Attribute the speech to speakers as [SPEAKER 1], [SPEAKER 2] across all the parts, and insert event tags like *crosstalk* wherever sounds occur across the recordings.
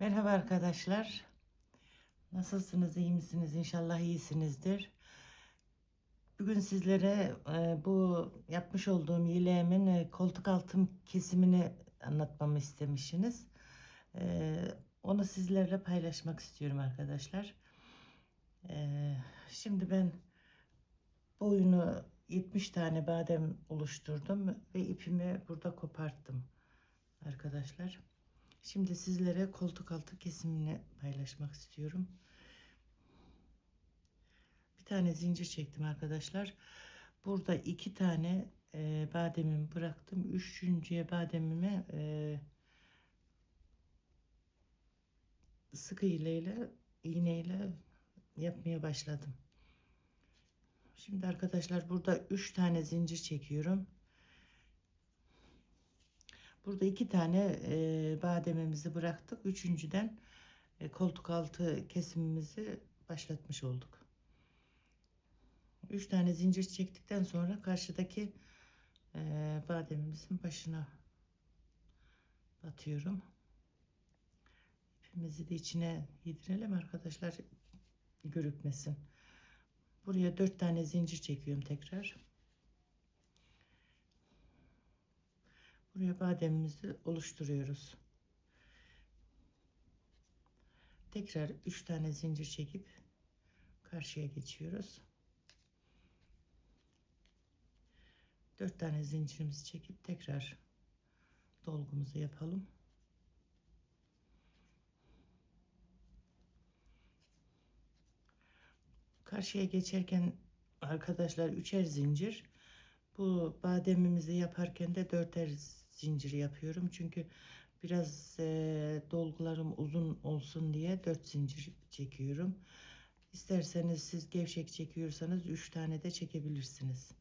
[SPEAKER 1] Merhaba arkadaşlar. Nasılsınız? iyi misiniz? İnşallah iyisinizdir. Bugün sizlere e, bu yapmış olduğum yeleğimin e, koltuk altım kesimini anlatmamı istemişsiniz. E, onu sizlerle paylaşmak istiyorum arkadaşlar. Şimdi ben boyunu 70 tane badem oluşturdum ve ipimi burada koparttım arkadaşlar. Şimdi sizlere koltuk altı kesimini paylaşmak istiyorum. Bir tane zincir çektim arkadaşlar. Burada iki tane e, bademimi bıraktım. Üçüncüye bademimi e, sık iğneyle iğneyle yapmaya başladım. Şimdi arkadaşlar burada üç tane zincir çekiyorum. Burada iki tane e, bademimizi bıraktık. Üçüncüden e, koltuk altı kesimimizi başlatmış olduk. Üç tane zincir çektikten sonra karşıdaki e, bademimizin başına batıyorum. İpimizi de içine yedirelim arkadaşlar görükmesin. Buraya dört tane zincir çekiyorum tekrar. Buraya bademimizi oluşturuyoruz. Tekrar 3 tane zincir çekip karşıya geçiyoruz. 4 tane zincirimizi çekip tekrar dolgumuzu yapalım. Karşıya geçerken arkadaşlar üçer zincir bu bademimizi yaparken de dörder zincir yapıyorum. Çünkü biraz e, dolgularım uzun olsun diye dört zincir çekiyorum. İsterseniz siz gevşek çekiyorsanız üç tane de çekebilirsiniz.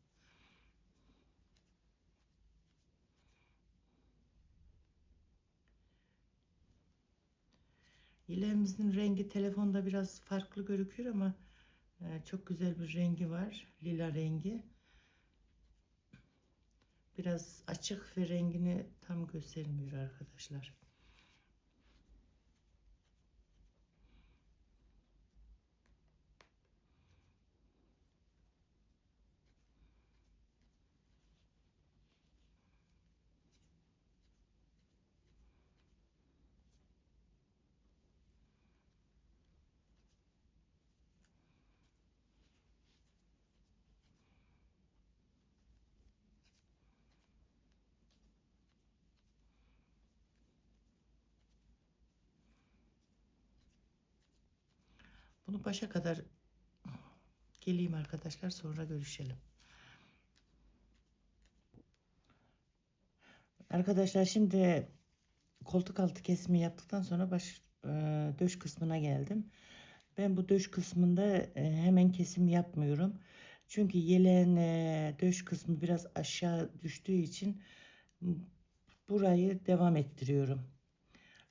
[SPEAKER 1] İleğimizin rengi telefonda biraz farklı gözüküyor ama çok güzel bir rengi var. Lila rengi biraz açık ve rengini tam göstermiyor arkadaşlar. Bunu başa kadar geleyim arkadaşlar sonra görüşelim. Arkadaşlar şimdi koltuk altı kesimi yaptıktan sonra baş e, döş kısmına geldim. Ben bu döş kısmında e, hemen kesim yapmıyorum. Çünkü yeleğin e, döş kısmı biraz aşağı düştüğü için burayı devam ettiriyorum.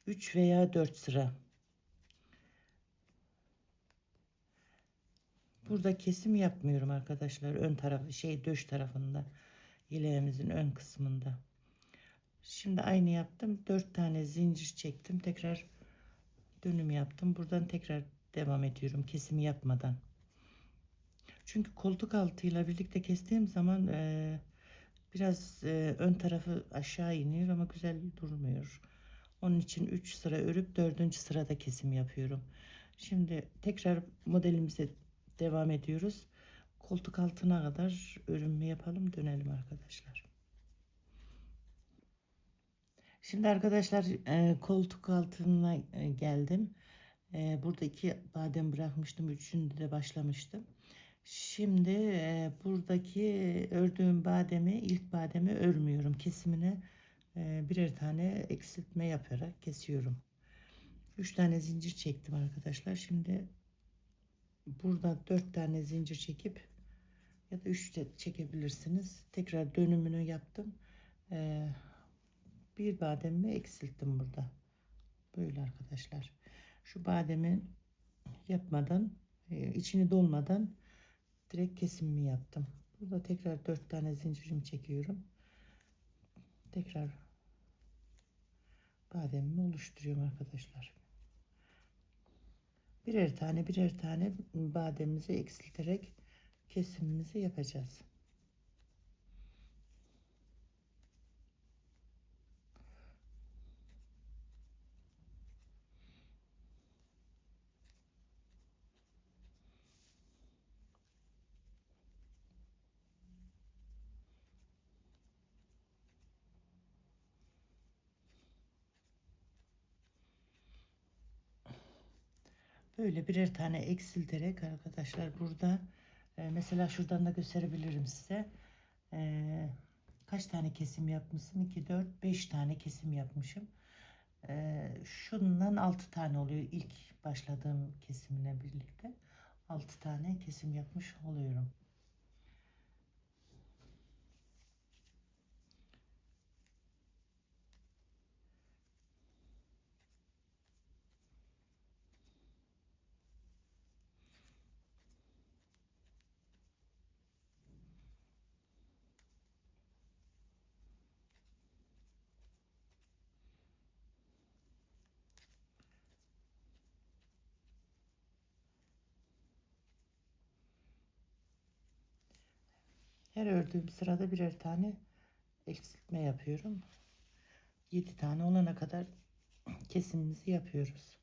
[SPEAKER 1] 3 veya 4 sıra. Burada kesim yapmıyorum arkadaşlar. Ön tarafı şey döş tarafında. Yeleğimizin ön kısmında. Şimdi aynı yaptım. 4 tane zincir çektim. Tekrar dönüm yaptım. Buradan tekrar devam ediyorum. Kesimi yapmadan. Çünkü koltuk altıyla birlikte kestiğim zaman e, biraz e, ön tarafı aşağı iniyor ama güzel durmuyor. Onun için 3 sıra örüp 4. sırada kesim yapıyorum. Şimdi tekrar modelimize devam ediyoruz. Koltuk altına kadar örünme yapalım dönelim arkadaşlar. Şimdi arkadaşlar e, koltuk altına e, geldim. E, burada iki badem bırakmıştım. Üçünde de başlamıştım. Şimdi e, buradaki ördüğüm bademi ilk bademi örmüyorum. Kesimine e, birer tane eksiltme yaparak kesiyorum. Üç tane zincir çektim arkadaşlar. Şimdi burada dört tane zincir çekip ya da üç de çekebilirsiniz. Tekrar dönümünü yaptım. Ee, bir bademimi eksilttim burada. Böyle arkadaşlar. Şu bademi yapmadan e, içini dolmadan direkt kesimimi yaptım. Burada tekrar dört tane zincirimi çekiyorum. Tekrar bademimi oluşturuyorum arkadaşlar. Birer tane birer tane bademimizi eksilterek kesimimizi yapacağız. Böyle birer tane eksilterek arkadaşlar burada e, mesela şuradan da gösterebilirim size. E, kaç tane kesim yapmışım? 2, 4, 5 tane kesim yapmışım. E, şundan 6 tane oluyor ilk başladığım kesimle birlikte. 6 tane kesim yapmış oluyorum. Her ördüğüm sırada birer tane eksiltme yapıyorum. 7 tane olana kadar kesimimizi yapıyoruz.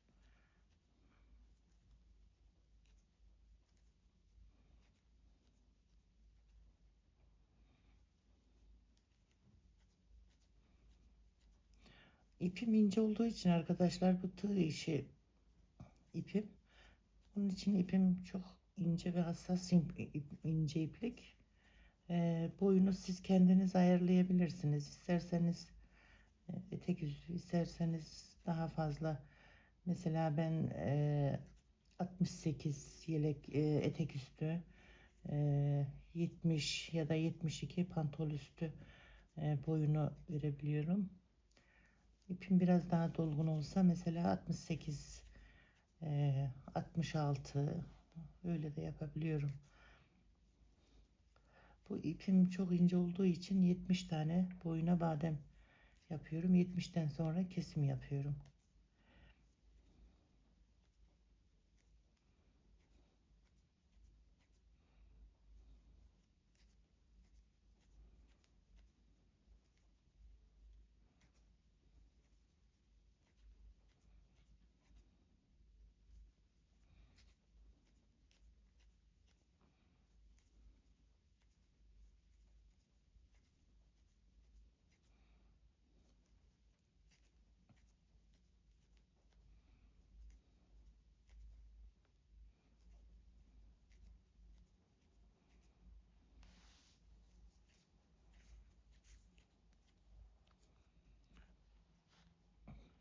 [SPEAKER 1] İpim ince olduğu için arkadaşlar bu tığ işi ipim. Bunun için ipim çok ince ve hassas ince iplik. E, boyunu siz kendiniz ayarlayabilirsiniz. İsterseniz e, üstü, isterseniz daha fazla. Mesela ben e, 68 yelek e, etek üstü, e, 70 ya da 72 pantol üstü e, boyunu verebiliyorum. İpim biraz daha dolgun olsa mesela 68 e, 66 öyle de yapabiliyorum. Bu ipim çok ince olduğu için 70 tane boyuna badem yapıyorum. 70'ten sonra kesim yapıyorum.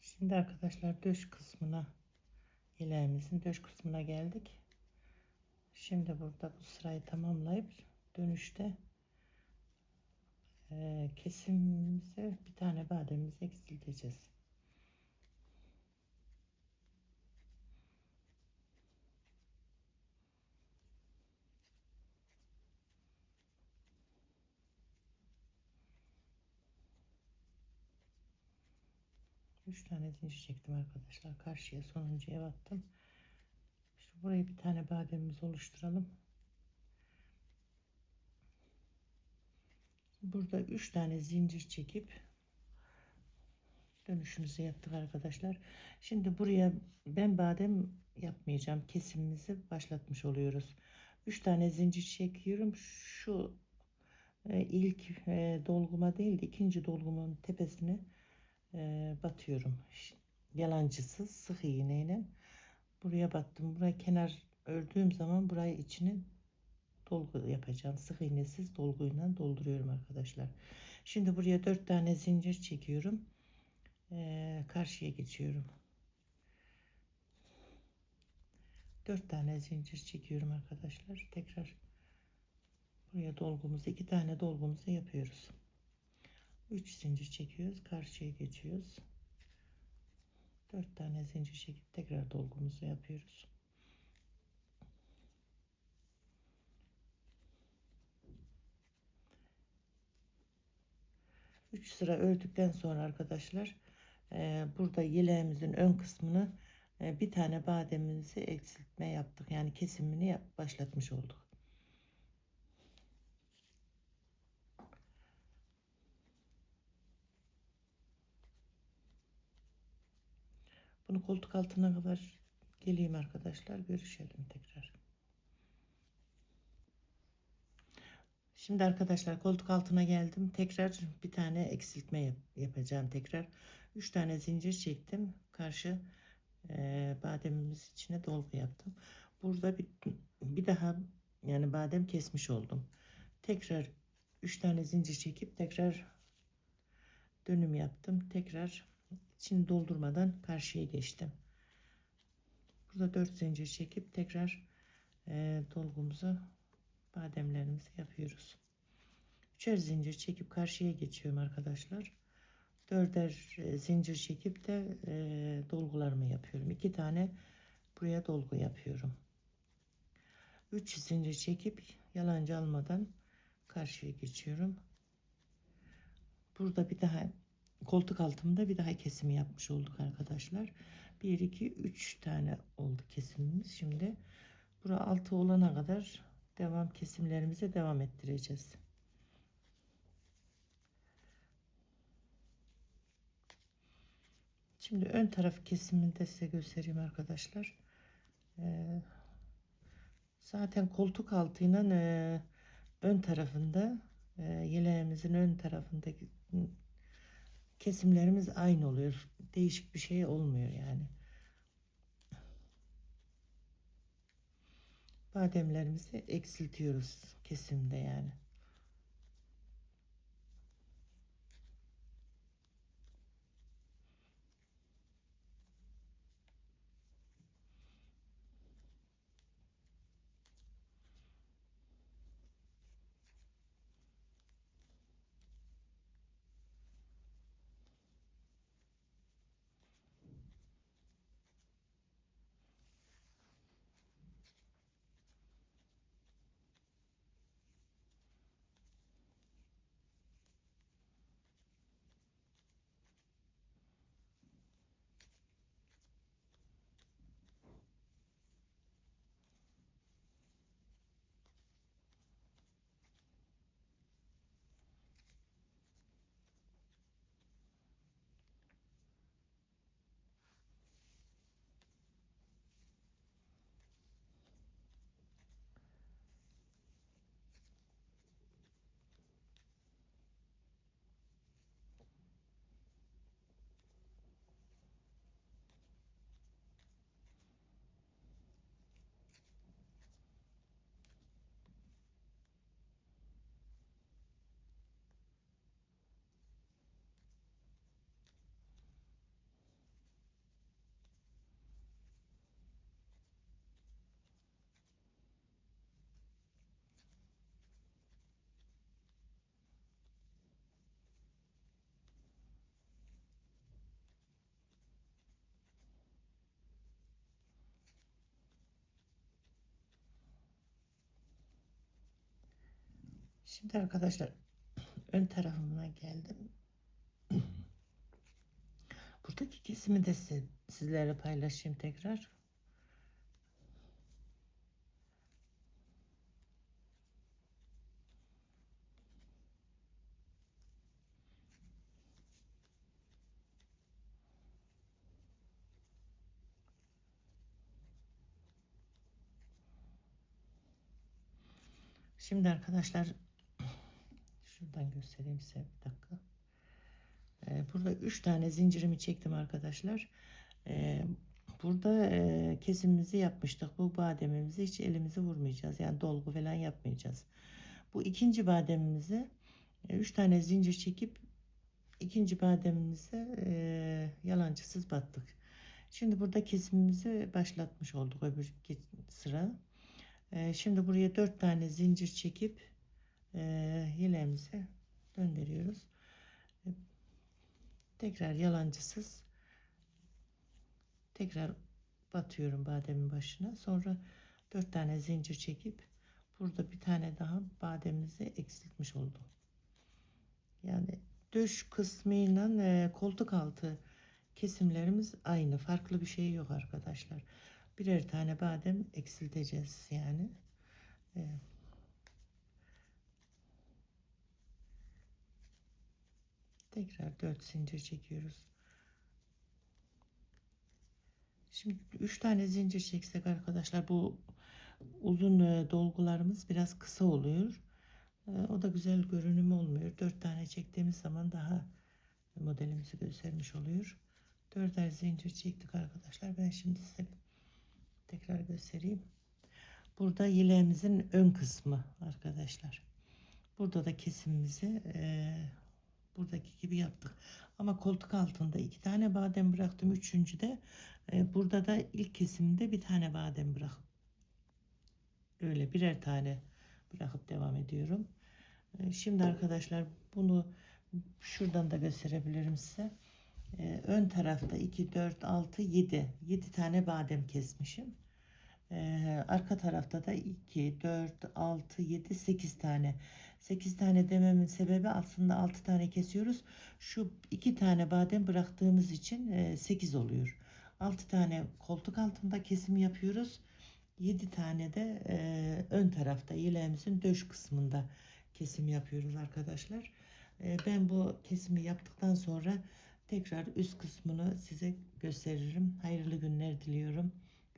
[SPEAKER 1] Şimdi arkadaşlar döş kısmına ileğimizin döş kısmına geldik. Şimdi burada bu sırayı tamamlayıp dönüşte e, kesimimize bir tane bademimizi eksilteceğiz. Üç tane zincir çektim arkadaşlar. Karşıya sonuncuya battım. Şu burayı bir tane bademimizi oluşturalım. Burada üç tane zincir çekip dönüşümüzü yaptık arkadaşlar. Şimdi buraya ben badem yapmayacağım. Kesimimizi başlatmış oluyoruz. Üç tane zincir çekiyorum. Şu e, ilk e, dolguma değil de ikinci dolgumun tepesine e, batıyorum. Yalancısız sık iğneyle buraya battım. Buraya kenar ördüğüm zaman burayı içine dolgu yapacağım. Sık iğnesiz dolguyla dolduruyorum arkadaşlar. Şimdi buraya dört tane zincir çekiyorum. E, karşıya geçiyorum. Dört tane zincir çekiyorum arkadaşlar. Tekrar buraya dolgumuzu iki tane dolgumuzu yapıyoruz. 3 zincir çekiyoruz karşıya geçiyoruz 4 tane zincir çekip tekrar dolgumuzu yapıyoruz Üç sıra ördükten sonra arkadaşlar e, burada yeleğimizin ön kısmını e, bir tane bademimizi eksiltme yaptık. Yani kesimini yap- başlatmış olduk. Koltuk altına kadar geleyim arkadaşlar. Görüşelim tekrar. Şimdi arkadaşlar koltuk altına geldim. Tekrar bir tane eksiltme yap- yapacağım tekrar. 3 tane zincir çektim. Karşı e, bademimiz içine dolgu yaptım. Burada bir, bir daha yani badem kesmiş oldum. Tekrar 3 tane zincir çekip tekrar dönüm yaptım. Tekrar içini doldurmadan karşıya geçtim. Burada 4 zincir çekip tekrar e, dolgumuzu bademlerimizi yapıyoruz. Üçer zincir çekip karşıya geçiyorum arkadaşlar. Dörder e, zincir çekip de e, dolgularımı yapıyorum. İki tane buraya dolgu yapıyorum. Üç zincir çekip yalancı almadan karşıya geçiyorum. Burada bir daha koltuk altımda bir daha kesimi yapmış olduk arkadaşlar. 1 2 3 tane oldu kesimimiz. Şimdi bura altı olana kadar devam kesimlerimize devam ettireceğiz. Şimdi ön taraf kesimini de size göstereyim arkadaşlar. Ee, zaten koltuk altıyla e, ön tarafında e, yeleğimizin ön tarafındaki kesimlerimiz aynı oluyor. Değişik bir şey olmuyor yani. Bademlerimizi eksiltiyoruz kesimde yani. Şimdi arkadaşlar ön tarafıma geldim. *clears throat* Buradaki kesimi de size, sizlerle paylaşayım tekrar. Şimdi arkadaşlar şuradan göstereyim size bir dakika. Ee, burada üç tane zincirimi çektim arkadaşlar. Ee, burada e, kesimimizi yapmıştık. Bu bademimizi hiç elimizi vurmayacağız. Yani dolgu falan yapmayacağız. Bu ikinci bademimizi e, üç tane zincir çekip ikinci bademimize e, yalancısız battık. Şimdi burada kesimimizi başlatmış olduk öbür sıra. E, şimdi buraya dört tane zincir çekip e, yeleğimize döndürüyoruz. E, tekrar yalancısız tekrar batıyorum bademin başına. Sonra dört tane zincir çekip burada bir tane daha bademimizi eksiltmiş oldum. Yani döş kısmıyla e, koltuk altı kesimlerimiz aynı. Farklı bir şey yok arkadaşlar. Birer tane badem eksilteceğiz yani. Ee, tekrar 4 zincir çekiyoruz. Şimdi 3 tane zincir çeksek arkadaşlar bu uzun e, dolgularımız biraz kısa oluyor. E, O da güzel görünüm olmuyor. 4 tane çektiğimiz zaman daha modelimizi göstermiş oluyor. Dörder zincir çektik arkadaşlar. Ben şimdi size tekrar göstereyim. Burada yeleğimizin ön kısmı arkadaşlar. Burada da kesimimizi e, buradaki gibi yaptık. Ama koltuk altında iki tane badem bıraktım. Üçüncü de e, burada da ilk kesimde bir tane badem bırakıp öyle birer tane bırakıp devam ediyorum. E, şimdi arkadaşlar bunu şuradan da gösterebilirim size. E, ön tarafta 2, 4, 6, 7. 7 tane badem kesmişim. Arka tarafta da 2, 4, 6, 7, 8 tane. 8 tane dememin sebebi aslında 6 tane kesiyoruz. Şu 2 tane badem bıraktığımız için e, 8 oluyor. 6 tane koltuk altında kesim yapıyoruz. 7 tane de ön tarafta yeleğimizin döş kısmında kesim yapıyoruz arkadaşlar. Ben bu kesimi yaptıktan sonra tekrar üst kısmını size gösteririm. Hayırlı günler diliyorum.